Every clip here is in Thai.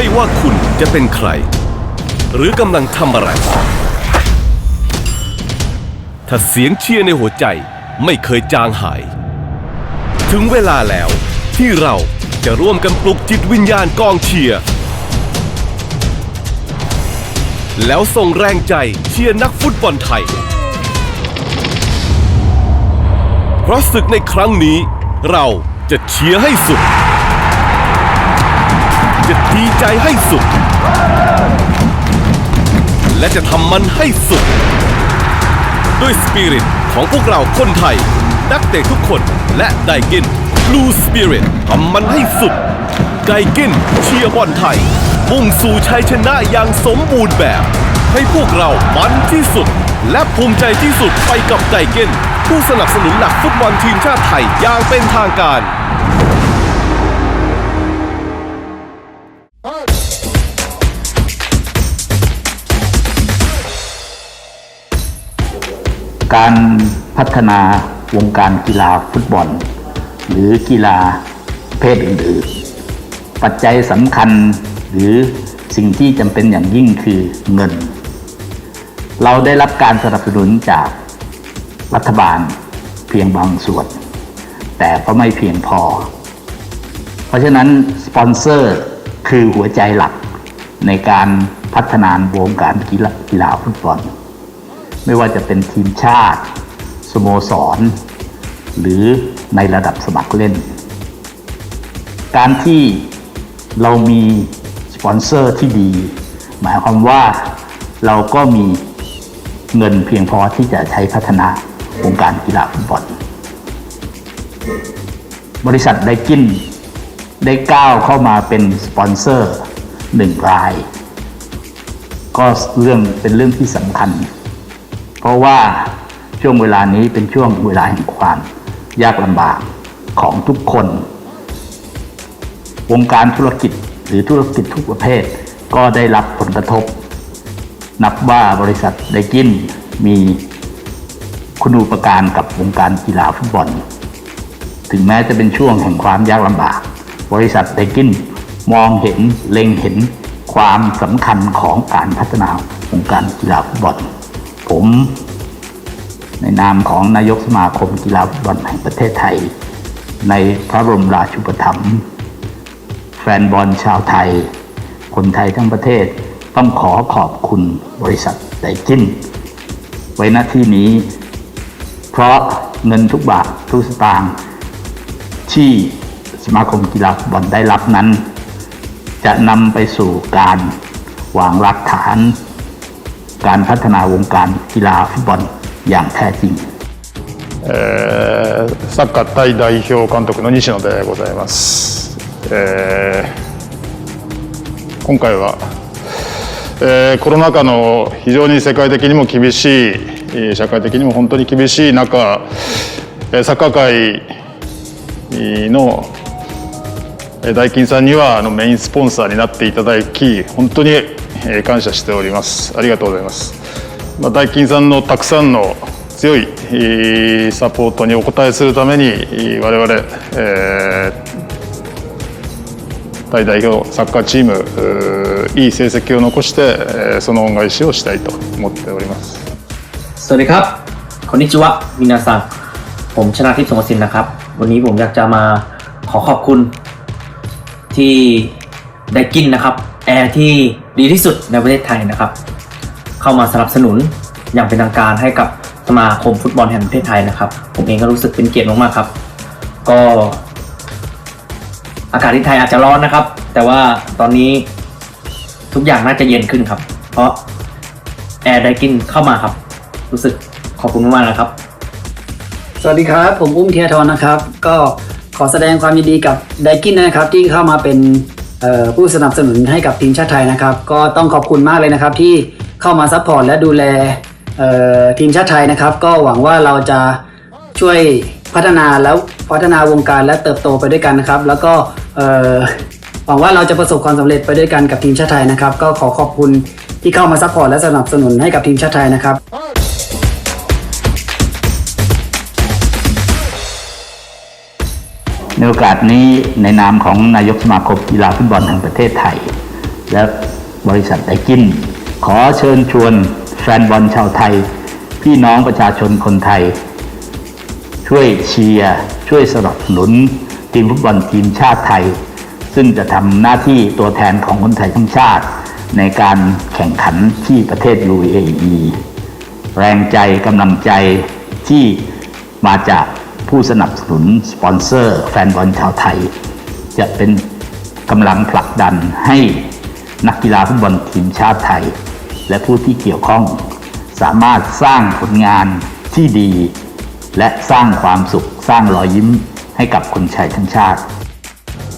ไม่ว่าคุณจะเป็นใคร หรือกำลังทำอะไร ถ้าเสียงเชียร์ในหัวใจไม่เคยจางหาย ถึงเวลาแล้วที่เราจะร่วมกันปลุกจิตวิญญาณกองเชียร์แล้วส่งแรงใจเชียร์นักฟุตบอลไทย เพราะศึกในครั้งนี้เราจะเชียร์ให้สุด จะดีใจให้สุด และจะทำมันให้สุด ด้วยสปิริตของพวกเราคนไทย นักเตะทุกคนและไดกิน Blue Spirit ทำมันให้สุด ไดกินเชียร์บอลไทย มุ่งสู่ชัยชนะอย่างสมบูรณ์แบบ ให้พวกเรามันที่สุด และภูมิใจที่สุดไปกับไดกินผู้สนับสนุนหลักฟุตบอลทีมชาติไทยอย่างเป็นทางการ การพัฒนาวงการกีฬาฟุตบอล หรือกีฬาประเพศอื่นๆ ปัจจัยสำคัญหรือสิ่งที่จำเป็นอย่างยิ่งคือเงิน เราได้รับการสนับสนุนจากรัฐบาลเพียงบางส่วน แต่ก็ไม่เพียงพอ เพราะฉะนั้นสปอนเซอร์คือหัวใจหลักในการพัฒนาวงการกีฬาฟุตบอล ไม่ว่าจะเป็นทีมชาติสโมสร หรือในระดับสมัครเล่น การที่เรามีสปอนเซอร์ที่ดี หมายความว่าเราก็มีเงินเพียงพอที่จะใช้พัฒนาวงการกีฬาฟุตบอล บริษัทไดกินได้ก้าวเข้ามาเป็นสปอนเซอร์หนึ่งราย ก็เรื่องเป็นเรื่องที่สำคัญ เพราะว่าช่วงเวลานี้เป็นช่วงเวลาแห่งความยากลำบากของทุกคน วงการธุรกิจหรือธุรกิจทุกประเภท ก็ได้รับผลกระทบ นับว่าบริษัทไดกินมีคุณูปการกับวงการกีฬาฟุตบอล ถึงแม้จะเป็นช่วงแห่งความยากลำบาก บริษัทไดกินมองเห็นเล็งเห็นความสำคัญของการพัฒนาวงการกีฬาฟุตบอล ผม ในนามของนายกสมาคมกีฬาฟุตบอลแห่งประเทศไทย ในพระบรมราชูปถัมภ์แฟนบอลชาวไทย คนไทยทั้งประเทศต้องขอขอบคุณบริษัทไดกินไว้ณที่นี้ เพราะเงินทุกบาททุกสตางค์ที่สมาคมกีฬาฟุตบอลได้รับนั้น จะนำไปสู่การวางรากฐาน การพัฒนาวงการกีฬาฟุตบอลอย่างแท้จริง えーサッカータイ代表監督の西野でございます、えー今回は、えーコロナ禍の非常に世界的にも厳しいえー社会的にも本当に厳しい中えーサッカー界のえーダイキンさんにはあのメインスポンサーになっていただき本当に えー感謝しておりますありがとうございます、まあ、ダイキンさんのたくさんの強いえーサポートにお応えするためにえー我々、えータイ代表サッカーチームうーいい成績を残してえーその恩返しをしたいと思っております สวัสดีครับคอนนิจิวะมินาซังผมชนะทิพย์สงกสินนะครับ วันนี้ผมอยากจะมาขอขอบคุณที่ได้กินนะครับ แอร์ที่ ดีที่สุดในประเทศไทยนะครับ เข้ามาสนับสนุนอย่างเป็นทางการให้กับสมาคมฟุตบอลแห่งประเทศไทยนะครับ ผมเองก็รู้สึกเป็นเกียรติมากๆครับ ก็ อากาศที่ไทยอาจจะร้อนนะครับ แต่ว่าตอนนี้ทุกอย่างน่าจะเย็นขึ้นครับ เพราะแอร์ไดกินเข้ามาครับ รู้สึกขอบคุณมากๆนะครับ สวัสดีครับ ผมอุ้มเทียทรนะครับ ก็ขอแสดงความยินดีกับไดกินนะครับ ที่เข้ามาเป็น ผู้สนับสนุนให้กับทีมชาติไทยนะครับ ก็ต้องขอบคุณมากเลยนะครับที่เข้ามาซัพพอร์ตและดูแลทีมชาติไทยนะครับ ก็หวังว่าเราจะช่วยพัฒนาแล้วพัฒนาวงการและเติบโตไปด้วยกันนะครับ แล้วก็หวังว่าเราจะประสบความสำเร็จไปด้วยกันกับทีมชาติไทยนะครับ ก็ขอขอบคุณที่เข้ามาซัพพอร์ตและสนับสนุนให้กับทีมชาติไทยนะครับ ในโอกาสนี้ในนามของนายกสมาคมกีฬาฟุตบอลแห่งประเทศไทย และบริษัทไดกิน ขอเชิญชวนแฟนบอลชาวไทย พี่น้องประชาชนคนไทย ช่วยเชียร์ช่วยสนับสนุน ทีมฟุตบอลทีมชาติไทย ซึ่งจะทำหน้าที่ตัวแทนของคนไทยทั้งชาติ ในการแข่งขันที่ประเทศ UAE แรงใจกำลังใจที่มาจาก ผู้สนับสนุนสปอนเซอร์แฟนบอลชาวไทย จะเป็นกำลังผลักดันให้นักกีฬาฟุตบอลทีมชาติไทย และผู้ที่เกี่ยวข้อง สามารถสร้างผลงานที่ดี และสร้างความสุขสร้างรอยยิ้มให้กับคนไทยทั้งชาติ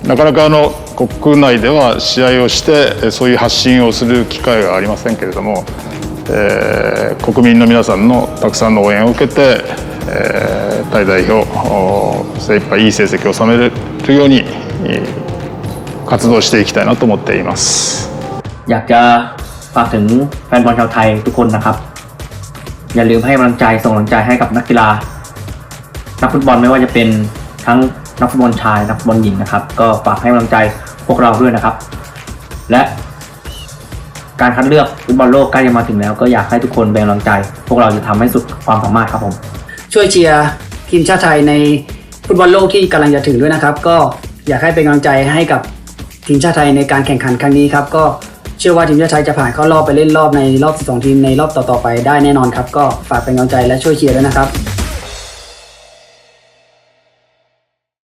なかなかあの国内では試合をしてそういう発信をする機会がありませんけれども、えー、国民の皆さんのたくさんの応援を受けて、えータイ代表お精一杯いい成績を収めるようにえー活動していきたいなと思っています。 อยากจะฝากถึงแฟนบอลชาวไทยทุกคนนะครับ อย่าลืมให้กำลังใจส่งกำลังใจให้กับนักกีฬา นักฟุตบอลไม่ว่าจะเป็นทั้งนักฟุตบอลชายนักฟุตบอลหญิงนะครับ ก็ฝากให้กำลังใจพวกเราด้วยนะครับ และการคัดเลือกฟุตบอลโลกใกล้จะมาถึงแล้ว ก็อยากให้ทุกคนเป็นกำลังใจ พวกเราจะทำให้สุดความสามารถครับผม ช่วยเชียร์ ทีมชาติไทยในฟุตบอลโลกที่กำลังจะถึงด้วยนะครับ ก็อยากให้เป็นกำลังใจให้กับทีมชาติไทยในการแข่งขันครั้งนี้ครับก็เชื่อว่าทีมชาติไทยจะผ่านเข้ารอบไปเล่นรอบในรอบ 12 ทีมในรอบต่อๆไปได้แน่นอนครับ ก็ฝากเป็นกำลังใจและช่วยเชียร์ด้วยนะครับ